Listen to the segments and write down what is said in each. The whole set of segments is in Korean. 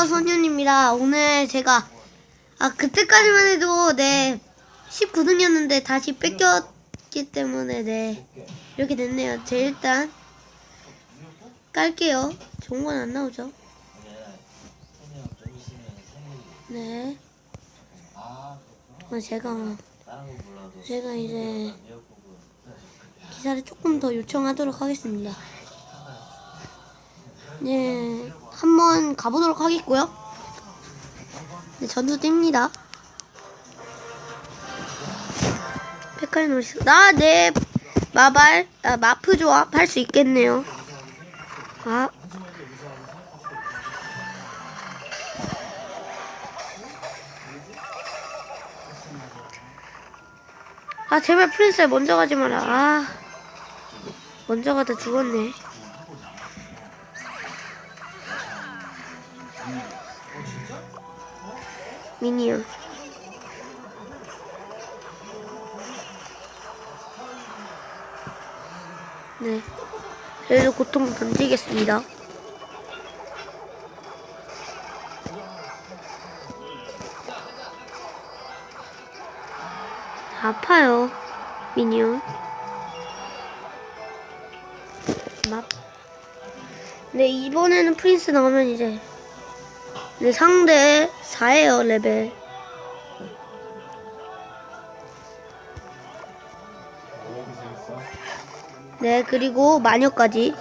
안녕하세요, 소년입니다. 오늘 제가, 아, 그때까지만 해도, 네, 19등이었는데 다시 뺏겼기 때문에, 네, 이렇게 됐네요. 제 일단, 깔게요. 좋은 건 안 나오죠? 네. 어, 제가, 제가 이제, 기사를 조금 더 요청하도록 하겠습니다. 네, 한번 가보도록 하겠고요. 네, 전투 띱니다. 페카리 노리스. 나, 네, 마발, 나 마프 조합 할 수 있겠네요. 아. 아, 제발 프린스 먼저 가지 마라. 아. 먼저 가다 죽었네. 미니언. 네. 그래도 고통 던지겠습니다. 아파요. 미니언. 막. 네, 이번에는 프린스 나오면 이제 네, 상대 4예요, 레벨. 네, 그리고 마녀까지.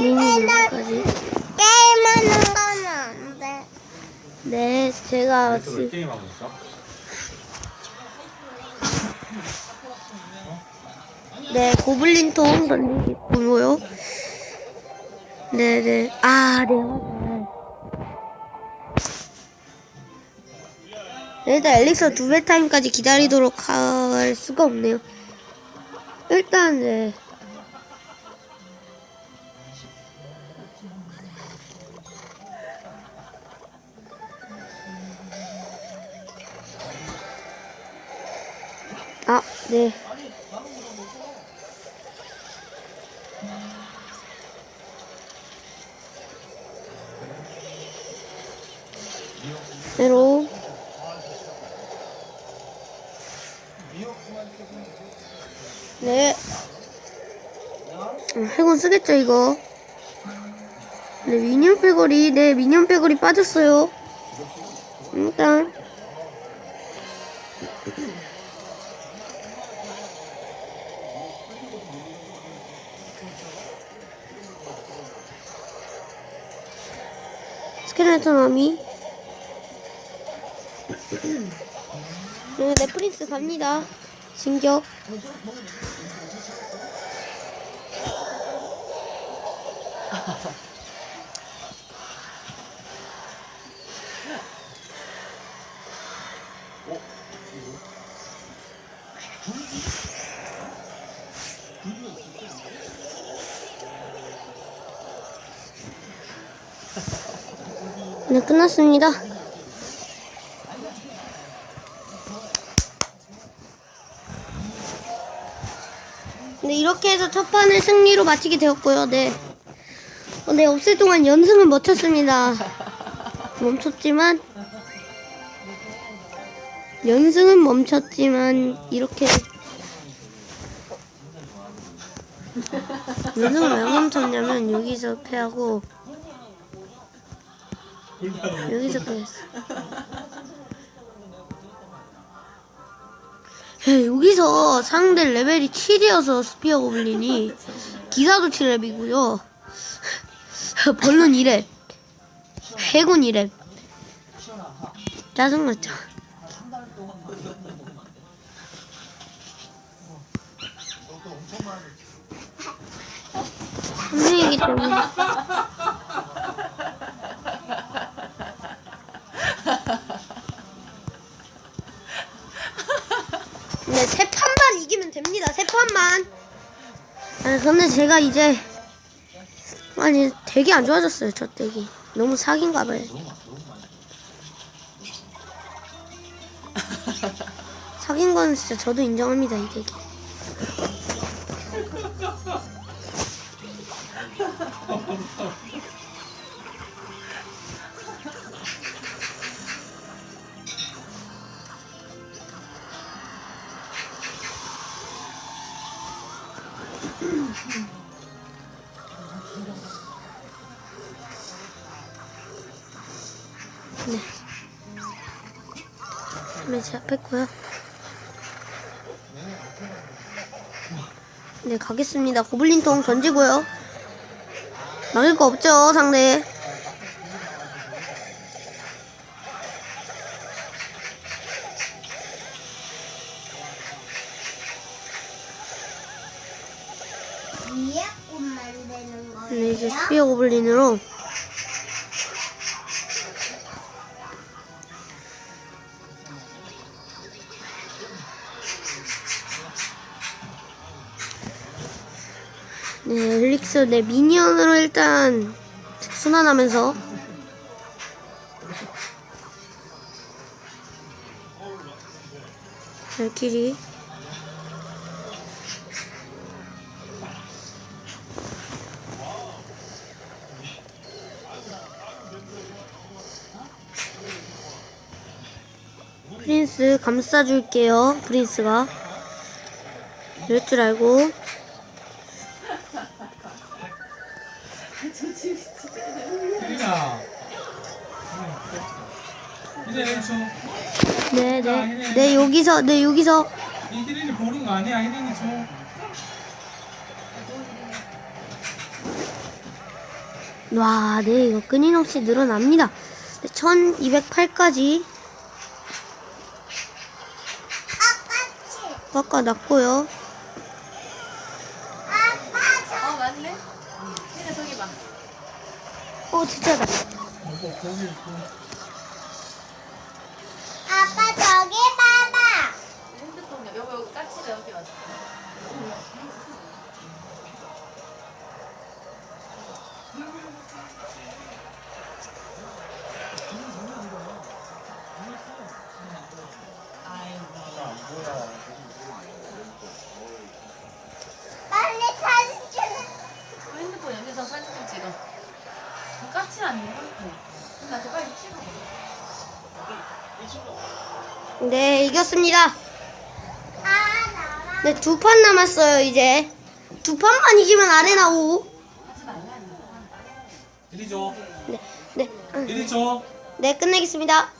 미니까지. 게임하는 돼. 네, 제가 왜 지- 게임 하고 있어? 네, 고블린 통 던지고요. 네, 네. 아, 네, 맞아요. 네, 일단 엘릭서 두 배 타임까지 기다리도록 할 수가 없네요. 일단, 네. 아, 네. 새로. 네. 음, 해군 쓰겠죠 이거? 네 미니언 패거리. 네 미니언 패거리 빠졌어요. 일단 아미 네, 넷플릭스 갑니다. 진격. 끝났습니다. 네, 이렇게 해서 첫 판을 승리로 마치게 되었고요. 네. 어, 네, 없을 동안 연승을 멈췄습니다. 멈췄지만, 연승은 멈췄지만, 이렇게. 연승을 왜 멈췄냐면, 여기서 패하고, 여기서 패했어. 야, 여기서 상대 레벨이 7이어서 스피어 고블린이 기사도 7렙이고요. 벌룬 2렙. 해군 2렙. 짜증났죠. 선생이기 때문에. 네, 세 판만 이기면 됩니다. 세 판만. 아, 근데 제가 이제 아니 되게 안 좋아졌어요. 저 덱이 너무 사기인가 봐요. 사귄 건 진짜 저도 인정합니다 이게. 네. 그러면 제가 뺐고요. 네, 가겠습니다. 고블린통 던지고요. 막을 거 없죠, 상대. 거예요? 네, 이제 스피어 고블린으로. 네, 엘릭스, 네, 미니언으로 일단 순환하면서. 발키리. 프린스 감싸줄게요. 프린스가. 이럴 줄 알고. 저, 네, 네. 네, 여기서, 네, 여기서. 이 혜린이 보는 거 아니야? 혜린이 저. 와, 네, 이거 끊임없이 늘어납니다. 네, 1208까지 아빠 어 맞네. 혜나 저기 봐. 어, 진짜다. 네, 이겼습니다. 아. 네, 두 판 남았어요, 이제. 두 판만 이기면 아레나 5. 하지 말라 했나? 이리 줘. 네, 네, 음, 이리 줘. 네, 끝내겠습니다.